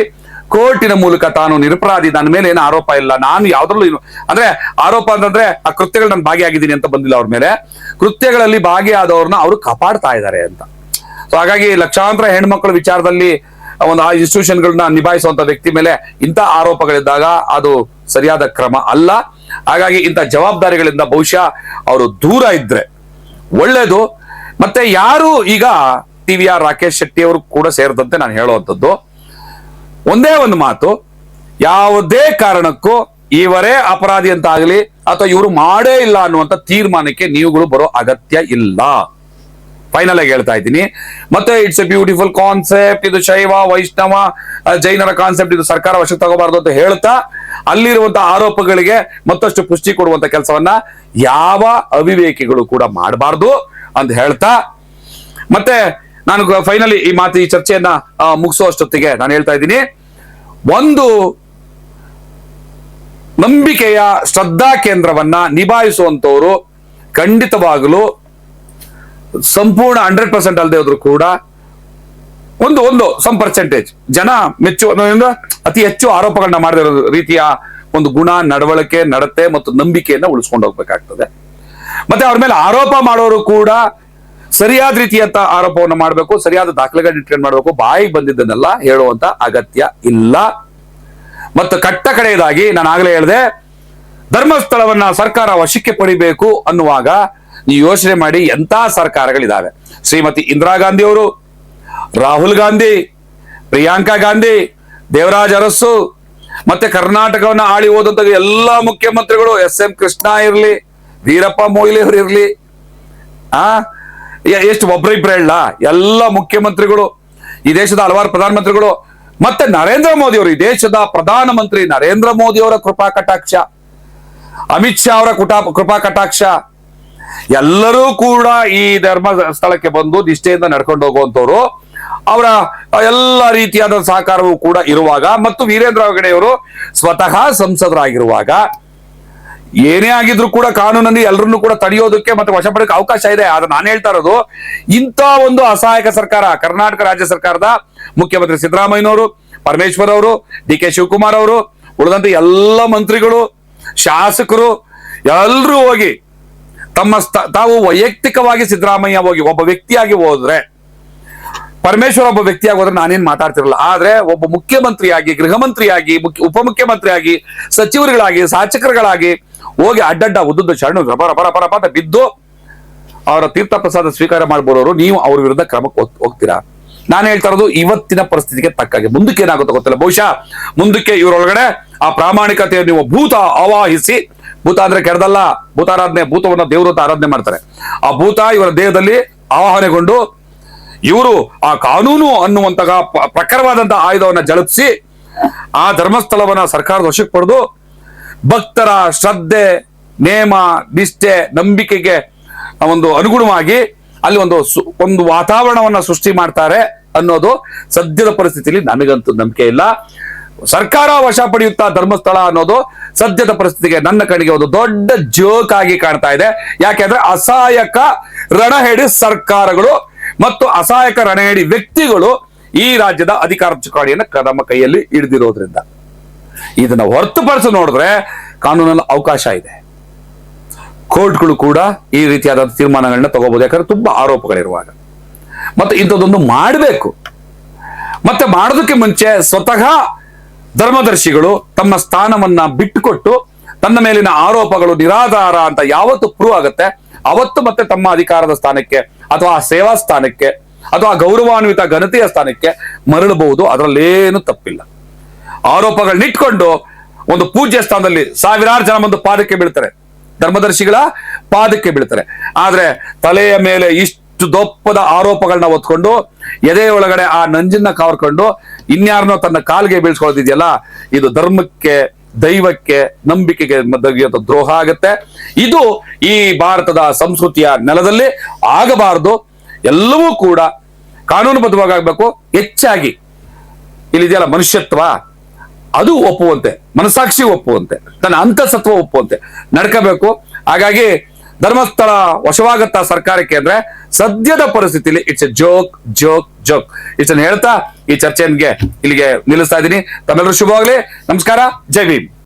ಕೋರ್ಟಿನ ಮೂಲಕ ತಾನು ನಿರಪರಾಧಿ, ನನ್ನ ಮೇಲೆ ಏನು ಆರೋಪ ಇಲ್ಲ, ನಾನು ಯಾವ್ದ್ರಲ್ಲೂ ಅಂದ್ರೆ ಆರೋಪ ಅಂತಂದ್ರೆ ಆ ಕೃತ್ಯಗಳು ನಾನು ಭಾಗಿಯಾಗಿದ್ದೀನಿ ಅಂತ ಬಂದಿಲ್ಲ ಅವ್ರ ಮೇಲೆ. ಕೃತ್ಯಗಳಲ್ಲಿ ಭಾಗಿಯಾದವ್ರನ್ನ ಅವರು ಕಾಪಾಡ್ತಾ ಇದ್ದಾರೆ ಅಂತ. ಸೊ ಹಾಗಾಗಿ ಲಕ್ಷಾಂತರ ಹೆಣ್ಮಕ್ಳ ವಿಚಾರದಲ್ಲಿ ಒಂದು ಆ ಇನ್ಸ್ಟಿಟ್ಯೂಷನ್ಗಳನ್ನ ನಿಭಾಯಿಸುವಂತ ವ್ಯಕ್ತಿ ಮೇಲೆ ಇಂಥ ಆರೋಪಗಳಿದ್ದಾಗ ಅದು ಸರಿಯಾದ ಕ್ರಮ ಅಲ್ಲ. ಹಾಗಾಗಿ ಇಂಥ ಜವಾಬ್ದಾರಿಗಳಿಂದ ಬಹುಶಃ ಅವರು ದೂರ ಇದ್ರೆ ಒಳ್ಳೇದು. ಮತ್ತೆ ಯಾರು ಈಗ T V R Rakesh Shetty ಅವರು ಕೂಡ ಸೇರಿದಂತೆ ನಾನು ಹೇಳುವಂಥದ್ದು. ಒಂದೇ ಒಂದು ಮಾತು, ಯಾವುದೇ ಕಾರಣಕ್ಕೂ ಇವರೇ ಅಪರಾಧಿ ಅಂತ ಆಗಲಿ ಅಥವಾ ಇವರು ಮಾಡೇ ಇಲ್ಲ ಅನ್ನುವಂಥ ತೀರ್ಮಾನಕ್ಕೆ ನೀವುಗಳು ಬರೋ ಅಗತ್ಯ ಇಲ್ಲ. ಫೈನಲ್ ಆಗಿ ಹೇಳ್ತಾ ಇದ್ದೀನಿ. ಮತ್ತೆ ಇಟ್ಸ್ ಎ ಬ್ಯೂಟಿಫುಲ್ ಕಾನ್ಸೆಪ್ಟ್ ಇದು ಶೈವ, ವೈಷ್ಣವ ಜೈನರ ಕಾನ್ಸೆಪ್ಟ್ ಇದು ಸರ್ಕಾರ ವಶಕ್ಕೆ ತಗೋಬಾರ್ದು ಅಂತ ಹೇಳ್ತಾ ಅಲ್ಲಿರುವಂತಹ ಆರೋಪಗಳಿಗೆ ಮತ್ತಷ್ಟು ಪುಷ್ಟಿ ಕೊಡುವಂತ ಕೆಲಸವನ್ನ ಯಾವ ಅವಿವೇಕಿಗಳು ಕೂಡ ಮಾಡಬಾರ್ದು ಅಂತ ಹೇಳ್ತಾ. ಮತ್ತೆ ನಾನು ಫೈನಲಿ ಈ ಮಾತು, ಈ ಚರ್ಚೆಯನ್ನ ಮುಗಿಸುವಷ್ಟೊತ್ತಿಗೆ ನಾನು ಹೇಳ್ತಾ ಇದ್ದೀನಿ. ಒಂದು ನಂಬಿಕೆಯ ಶ್ರದ್ಧಾ ಕೇಂದ್ರವನ್ನ ನಿಭಾಯಿಸುವಂತವರು ಖಂಡಿತವಾಗಲು ಸಂಪೂರ್ಣ ಹಂಡ್ರೆಡ್ ಪರ್ಸೆಂಟ್ ಅಲ್ಲದೆ ಹೋದ್ರು ಕೂಡ ಒಂದು ಒಂದು ಸಮ್ ಪರ್ಸೆಂಟೇಜ್ ಜನ ಮೆಚ್ಚು ಅತಿ ಹೆಚ್ಚು ಆರೋಪಗಳನ್ನ ಮಾಡದಿರೋ ರೀತಿಯ ಒಂದು ಗುಣ, ನಡವಳಿಕೆ, ನಡತೆ ಮತ್ತು ನಂಬಿಕೆಯನ್ನ ಉಳಿಸ್ಕೊಂಡು ಹೋಗ್ಬೇಕಾಗ್ತದೆ. ಮತ್ತೆ ಅವ್ರ ಮೇಲೆ ಆರೋಪ ಮಾಡೋರು ಕೂಡ ಸರಿಯಾದ ರೀತಿಯಂತ ಆರೋಪವನ್ನು ಮಾಡಬೇಕು, ಸರಿಯಾದ ದಾಖಲೆಗಳನ್ನ ಇಟ್ಕೊಂಡು ಮಾಡಬೇಕು ಬಾಯಿ ಬಂದಿದ್ದನ್ನೆಲ್ಲ ಹೇಳುವಂತ ಅಗತ್ಯ ಇಲ್ಲ. ಮತ್ತು ಕಟ್ಟ ಕಡೆಯದಾಗಿ ನಾನು ಆಗಲೇ ಹೇಳಿದೆ, ಧರ್ಮಸ್ಥಳವನ್ನ ಸರ್ಕಾರ ವಶಕ್ಕೆ ಪಡಿಬೇಕು ಅನ್ನುವಾಗ ನೀವು ಯೋಚನೆ ಮಾಡಿ ಎಂಥ ಸರ್ಕಾರಗಳಿದ್ದಾವೆ ಶ್ರೀಮತಿ ಇಂದಿರಾ ಗಾಂಧಿ ಅವರು ರಾಹುಲ್ ಗಾಂಧಿ, ಪ್ರಿಯಾಂಕಾ ಗಾಂಧಿ, ದೇವರಾಜ್ ಅರಸು, ಮತ್ತೆ ಕರ್ನಾಟಕವನ್ನ ಆಳಿ ಹೋದಂತ ಎಲ್ಲ ಮುಖ್ಯಮಂತ್ರಿಗಳು ಎಸ್ ಎಂ ಕೃಷ್ಣ ಇರಲಿ, ವೀರಪ್ಪ ಮೊಯ್ಲಿ ಅವರು ಇರಲಿ, ಆ ಎಷ್ಟು ಒಬ್ರಿಬ್ರು ಹೇಳ ಎಲ್ಲ ಮುಖ್ಯಮಂತ್ರಿಗಳು, ಈ ದೇಶದ ಹಲವಾರು ಪ್ರಧಾನಮಂತ್ರಿಗಳು, ಮತ್ತೆ ನರೇಂದ್ರ ಮೋದಿ ಅವರು, ಈ ದೇಶದ ಪ್ರಧಾನಮಂತ್ರಿ ನರೇಂದ್ರ ಮೋದಿ ಅವರ ಕೃಪಾ ಕಟಾಕ್ಷ, ಅಮಿತ್ ಶಾ ಅವರ ಕೃಪಾ ಕಟಾಕ್ಷ ಎಲ್ಲರೂ ಕೂಡ ಈ ಧರ್ಮ ಸ್ಥಳಕ್ಕೆ ಬಂದು ನಿಷ್ಠೆಯಿಂದ ನಡ್ಕೊಂಡು ಹೋಗುವಂತವ್ರು ಅವರ ಎಲ್ಲ ರೀತಿಯಾದ ಸಹಕಾರವೂ ಕೂಡ ಇರುವಾಗ ಮತ್ತು ವೀರೇಂದ್ರ ಹೆಗಡೆಯವರು ಸ್ವತಃ ಸಂಸದರಾಗಿರುವಾಗ ಏನೇ ಆಗಿದ್ರು ಕೂಡ ಕಾನೂನಲ್ಲಿ ಎಲ್ಲರನ್ನು ಕೂಡ ತಡೆಯೋದಕ್ಕೆ ಮತ್ತೆ ವಶಪಡಕ್ಕೆ ಅವಕಾಶ ಇದೆ. ಆದ್ರೆ ನಾನು ಹೇಳ್ತಾ ಇರೋದು, ಇಂಥ ಒಂದು ಅಸಹಾಯಕ ಸರ್ಕಾರ, ಕರ್ನಾಟಕ ರಾಜ್ಯ ಸರ್ಕಾರದ ಮುಖ್ಯಮಂತ್ರಿ ಸಿದ್ದರಾಮಯ್ಯನವರು ಪರಮೇಶ್ವರ್ ಅವರು ಡಿ ಕೆ ಶಿವಕುಮಾರ್ ಅವರು ಉಳಿದಂತೆ ಎಲ್ಲ ಮಂತ್ರಿಗಳು, ಶಾಸಕರು, ಎಲ್ಲರೂ ಹೋಗಿ ತಮ್ಮ ತಾವು ವೈಯಕ್ತಿಕವಾಗಿ ಸಿದ್ದರಾಮಯ್ಯ ಹೋಗಿ ಒಬ್ಬ ವ್ಯಕ್ತಿಯಾಗಿ ಹೋದ್ರೆ, ಪರಮೇಶ್ವರ್ ಒಬ್ಬ ವ್ಯಕ್ತಿಯಾಗಿ ಹೋದ್ರೆ ನಾನೇನ್ ಮಾತಾಡ್ತಿರಲ್ಲ. ಆದ್ರೆ ಒಬ್ಬ ಮುಖ್ಯಮಂತ್ರಿಯಾಗಿ ಗೃಹ ಮಂತ್ರಿಯಾಗಿ ಮುಖ್ಯ, ಉಪಮುಖ್ಯಮಂತ್ರಿಯಾಗಿ, ಸಚಿವರುಗಳಾಗಿ ಶಾಸಕರುಗಳಾಗಿ ಹೋಗಿ ಅಡ್ಡಡ್ಡ ಉದ್ದುದ್ದ ಶರಣು ರಬ ರಬ ರಬ ಬಿದ್ದು ಅವರ ತೀರ್ಥ ಪ್ರಸಾದ ಸ್ವೀಕಾರ ಮಾಡ್ಬೋರೋರು ನೀವು ಅವ್ರ ವಿರುದ್ಧ ಕ್ರಮಕ್ಕೆ ಹೋಗ್- ಹೋಗ್ತೀರಾ? ನಾನು ಹೇಳ್ತಾ ಇರೋದು ಇವತ್ತಿನ ಪರಿಸ್ಥಿತಿಗೆ ತಕ್ಕಾಗಿ. ಮುಂದಕ್ಕೆ ಏನಾಗುತ್ತೋ ಗೊತ್ತಿಲ್ಲ. ಬಹುಶಃ ಮುಂದಕ್ಕೆ ಇವರೊಳಗಡೆ ಆ ಪ್ರಾಮಾಣಿಕತೆಯನ್ನು ನೀವು ಭೂತ ಆವಾಹಿಸಿ ಭೂತ ಅಂದ್ರೆ ಕೆಡದಲ್ಲ, ಭೂತಾರಾಧನೆ, ಭೂತವನ್ನ ದೇವರು ಅಂತ ಆರಾಧನೆ ಮಾಡ್ತಾರೆ. ಆ ಭೂತ ಇವರ ದೇಹದಲ್ಲಿ ಆವಾಹನೆಗೊಂಡು ಇವರು ಆ ಕಾನೂನು ಅನ್ನುವಂತಹ ಪ- ಪ್ರಖರವಾದಂತಹ ಆಯುಧವನ್ನ ಜಳಪಿಸಿ ಆ ಧರ್ಮಸ್ಥಳವನ್ನ ಸರ್ಕಾರದ ವಶಕ್ಕೆ ಪಡೆದು ಭಕ್ತರ ಶ್ರದ್ಧೆ, ನೇಮ, ನಿಷ್ಠೆ, ನಂಬಿಕೆಗೆ ಒಂದು ಅನುಗುಣವಾಗಿ ಅಲ್ಲಿ ಒಂದು ಒಂದು ವಾತಾವರಣವನ್ನ ಸೃಷ್ಟಿ ಮಾಡ್ತಾರೆ ಅನ್ನೋದು ಸದ್ಯದ ಪರಿಸ್ಥಿತಿಯಲ್ಲಿ ನನಗಂತೂ ನಂಬಿಕೆ ಇಲ್ಲ. ಸರ್ಕಾರ ವಶ ಪಡೆಯುತ್ತಾ ಧರ್ಮಸ್ಥಳ ಅನ್ನೋದು ಸದ್ಯದ ಪರಿಸ್ಥಿತಿಗೆ ನನ್ನ ಕಣಿಗೆ ಒಂದು ದೊಡ್ಡ ಜೋಕ್ ಆಗಿ ಕಾಣ್ತಾ ಇದೆ. ಯಾಕೆಂದ್ರೆ ಅಸಹಾಯಕ ರಣಹೇಡಿ ಸರ್ಕಾರಗಳು ಮತ್ತು ಅಸಹಾಯಕ ರಣಹೇಡಿ ವ್ಯಕ್ತಿಗಳು ಈ ರಾಜ್ಯದ ಅಧಿಕಾರ ಚುಕಾಡಿಯನ್ನು ನಮ್ಮ ಕೈಯಲ್ಲಿ ಹಿಡಿದಿರೋದ್ರಿಂದ. ಇದನ್ನ ಹೊರತುಪಡಿಸಿ ನೋಡಿದ್ರೆ ಕಾನೂನಲ್ಲಿ ಅವಕಾಶ ಇದೆ. ಕೋರ್ಟ್ಗಳು ಕೂಡ ಈ ರೀತಿಯಾದ ತೀರ್ಮಾನಗಳನ್ನ ತಗೋಬಹುದು ಯಾಕಂದ್ರೆ ತುಂಬಾ ಆರೋಪಗಳಿರುವಾಗ. ಮತ್ತೆ ಇಂಥದ್ದೊಂದು ಮಾಡಬೇಕು. ಮತ್ತೆ ಮಾಡೋದಕ್ಕೆ ಮುಂಚೆ ಸ್ವತಃ ಧರ್ಮದರ್ಶಿಗಳು ತಮ್ಮ ಸ್ಥಾನವನ್ನ ಬಿಟ್ಟುಕೊಟ್ಟು ತನ್ನ ಮೇಲಿನ ಆರೋಪಗಳು ನಿರಾಧಾರ ಅಂತ ಯಾವತ್ತು ಪ್ರೂವ್ ಆಗುತ್ತೆ. ಅವತ್ತು ಮತ್ತೆ ತಮ್ಮ ಅಧಿಕಾರದ ಸ್ಥಾನಕ್ಕೆ ಅಥವಾ ಆ ಸೇವಾ ಸ್ಥಾನಕ್ಕೆ ಅಥವಾ ಗೌರವಾನ್ವಿತ ಘನತೆಯ ಸ್ಥಾನಕ್ಕೆ ಮರಳಬಹುದು. ಅದರಲ್ಲೇನು ತಪ್ಪಿಲ್ಲ. ಆರೋಪಗಳನ್ನಿಟ್ಕೊಂಡು ಒಂದು ಪೂಜ್ಯ ಸ್ಥಾನದಲ್ಲಿ ಸಾವಿರಾರು ಜನ ಬಂದು ಪಾದಕ್ಕೆ ಬೀಳ್ತಾರೆ. ಧರ್ಮದರ್ಶಿಗಳ ಪಾದಕ್ಕೆ ಬೀಳ್ತಾರೆ. ಆದ್ರೆ ತಲೆಯ ಮೇಲೆ ಇಷ್ಟು ದೊಪ್ಪದ ಆರೋಪಗಳನ್ನ ಹೊತ್ಕೊಂಡು ಎದೆಯೊಳಗಡೆ ಆ ನಂಜನ್ನ ಕಾವರ್ಕೊಂಡು ಇನ್ಯಾರನ್ನೋ ತನ್ನ ಕಾಲಿಗೆ ಬೀಳ್ಸ್ಕೊಳ್ತಿದ್ಯಲ್ಲ, ಇದು ಧರ್ಮಕ್ಕೆ, ದೈವಕ್ಕೆ, ನಂಬಿಕೆಗೆ ಮಧ್ಯ ದ್ರೋಹ ಆಗುತ್ತೆ. ಇದು ಈ ಭಾರತದ ಸಂಸ್ಕೃತಿಯ ನೆಲದಲ್ಲಿ ಆಗಬಾರದು. ಎಲ್ಲವೂ ಕೂಡ ಕಾನೂನುಬದ್ಧವಾಗಿ ಆಗಬೇಕು. ಹೆಚ್ಚಾಗಿ ಇಲ್ಲಿದೆಯಲ್ಲ ಮನುಷ್ಯತ್ವ, ಅದು ಒಪ್ಪುವಂತೆ ಮನಸಾಕ್ಷಿ ಒಪ್ಪುವಂತೆ, ತನ್ನ ಅಂತಸತ್ವ ಒಪ್ಪುವಂತೆ ನಡ್ಕೋಬೇಕು. ಹಾಗಾಗಿ ಧರ್ಮಸ್ಥಳ ವಶವಾಗತ್ತಾ ಸರ್ಕಾರಕ್ಕೆ ಅಂದ್ರೆ ಸದ್ಯದ ಪರಿಸ್ಥಿತಿಯಲ್ಲಿ it's a joke joke joke it's ಹೇಳ್ತಾ ಈ ಚರ್ಚೆಗೆ ಇಲ್ಲಿಗೆ ನಿಲ್ಲಿಸ್ತಾ ಇದ್ದೀನಿ. ತಮ್ಮೆಲ್ಲರೂ ಶುಭವಾಗಲಿ. ನಮಸ್ಕಾರ. ಜೈ ಭೀಮ್.